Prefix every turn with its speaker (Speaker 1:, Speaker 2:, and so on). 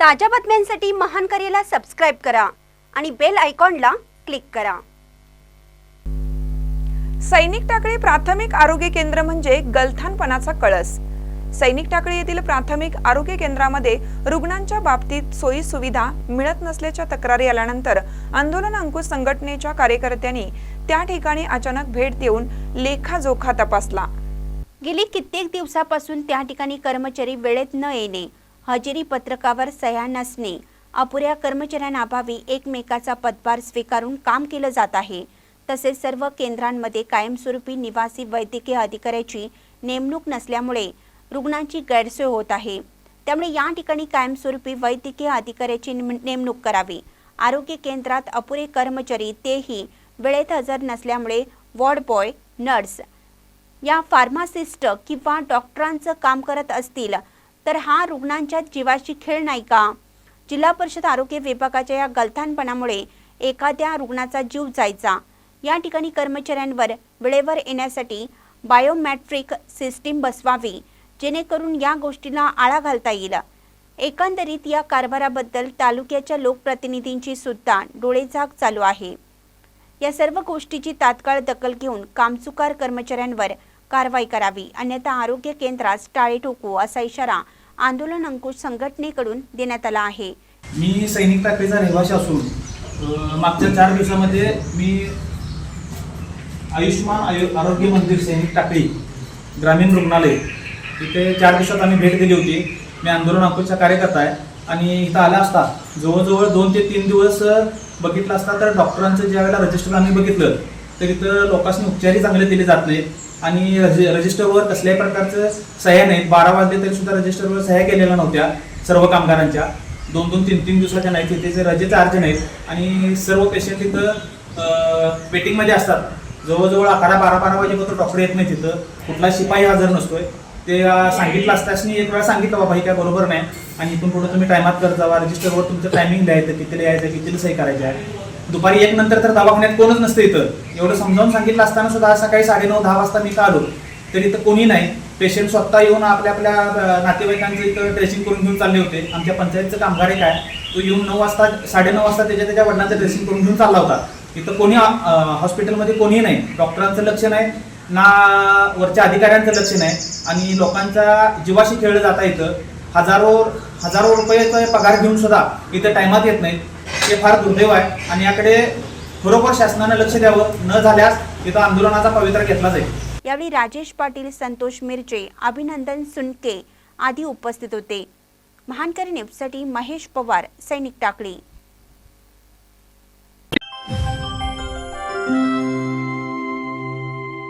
Speaker 1: ताज्या बातम्यांसाठी महान करेला सबस्क्राईब करा आणि बेल आयकॉनला क्लिक करा.
Speaker 2: सैनिक टाकळी प्राथमिक आरोग्य केंद्र म्हणजे गलथानपणाचा कळस. सैनिक टाकळी येथील प्राथमिक आरोग्य केंद्रामध्ये रुग्णांच्या बाबतीत सोयी सुविधा मिळत नसल्याच्या तक्रारी आल्यानंतर आंदोलन अंकुश संघटनेच्या कार्यकर्त्यांनी त्या ठिकाणी अचानक भेट देऊन लेखाजोखा तपासला.
Speaker 1: गेली कित्येक दिवसापासून त्या ठिकाणी कर्मचारी वेळेत न येणे हजेरी पत्रकावर सह्या नसणे. अपुऱ्या कर्मचाऱ्यांअभावी एकमेकाचा पदभार स्वीकारून काम केलं जात आहे. तसेच सर्व केंद्रांमध्ये कायमस्वरूपी निवासी वैद्यकीय अधिकाऱ्याची नेमणूक नसल्यामुळे रुग्णांची गैरसोय होत आहे. त्यामुळे या ठिकाणी कायमस्वरूपी वैद्यकीय अधिकाऱ्याची नेमणूक करावी. आरोग्य केंद्रात अपुरे कर्मचारी तेही वेळेत हजर नसल्यामुळे वॉर्ड बॉय नर्स या फार्मासिस्ट किंवा डॉक्टरांचं काम करत असतील तर हा रुग्णांच्या जीवाशी खेळ नाही का? जिल्हा परिषद आरोग्य विभागाच्या या गलथानपणामुळे एखाद्या रुग्णाचा जीव जायचा. या ठिकाणी कर्मचाऱ्यांवर वेळेवर येण्यासाठी बायोमॅट्रिक सिस्टीम बसवावी जेणेकरून या गोष्टीला आळा घालता येईल. एकंदरीत या कारभाराबद्दल तालुक्याच्या लोकप्रतिनिधींची सुद्धा डोळेझाक चालू आहे. या सर्व गोष्टीची तात्काळ दखल घेऊन कामचुकार कर्मचाऱ्यांवर कारवाई करावी अन्यथा आरोग्य केंद्रास टाळे ठोकू असा इशारा आंदोलन अंकुश संघटनेकडून देण्यात आला आहे.
Speaker 3: मी सैनिक टाकळीचा रहिवासी असून मागच्या चार दिवसामध्ये मी आयुष्यमान आयु आरोग्य मंदिर सैनिक टाकळी ग्रामीण रुग्णालय तिथे चार दिवसात आम्ही भेट दिली होती. मी आंदोलन अंकुशचा कार्यकर्ता आहे आणि इथं आला असता जवळजवळ दोन ते तीन दिवस बघितलं असता तर डॉक्टरांचं ज्या वेळेला रजिस्टर आम्ही बघितलं तर इथं लोकांनी उपचारही चांगले दिले जात नाहीत. आणि रजिस्टरवर कसल्याही प्रकारचं सह्या नाहीत. बारा वाजले तरी सुद्धा रजिस्टरवर सह्या केलेल्या नव्हत्या सर्व कामगारांच्या. दोन दोन तीन तीन दिवसाच्या नाहीत. तिथे रजे चार्ज नाहीत. आणि सर्व पेशंट तिथं वेटिंगमध्ये असतात. जवळजवळ अकरा बारा बारा वाजेपर्यंत डॉक्टर येत नाही तिथं कुठला शिपाई हजर नसतोय. ते सांगितलं असताना एक वेळा सांगितलं बाबा हे काय बरोबर नाही. आणि इथून पुढे तुम्ही टायमात करत जावा. रजिस्टरवर तुमचं टायमिंग द्यायचं कितीला यायचं कितीला सही करायचं आहे. दुपारी एक नंतर तर दवाखान्यात कोणच नसतं इथं. एवढं समजावून सांगितलं असताना सुद्धा आज सकाळी साडेनऊ दहा वाजता मी का आलो? तर इथं कोणी नाही. पेशंट स्वतः येऊन आपल्या आपल्या नातेवाईकांचं इथं ड्रेसिंग करून घेऊन चालले होते. आमच्या पंचायतचं कामगार एक आहे. तो येऊन नऊ वाजता साडेनऊ वाजता त्याच्या त्याच्या वडिलांचं ड्रेसिंग करून घेऊन चालला होता. इथं कोणी हॉस्पिटलमध्ये कोणीही नाही. डॉक्टरांचं लक्ष नाही ना वरच्या अधिकाऱ्यांचं लक्ष नाही. आणि लोकांचा जीवाशी खेळलं जाता इथं. हजारो हजारो रुपये पगार घेऊन सुद्धा इथं टायमात येत नाही. हे फार दुर्दैव आहे. आणि याकडे खरोखर शासनानं लक्ष द्यावं. न झाल्यास तिथं आंदोलनाचा पवित्रा घेतला जाईल.
Speaker 1: यावेळी राजेश पाटील संतोष मिरजे अभिनंदन सुनके आदी उपस्थित होते. महानकरी न्यूजसाठी महेश पवार सैनिक टाकळी.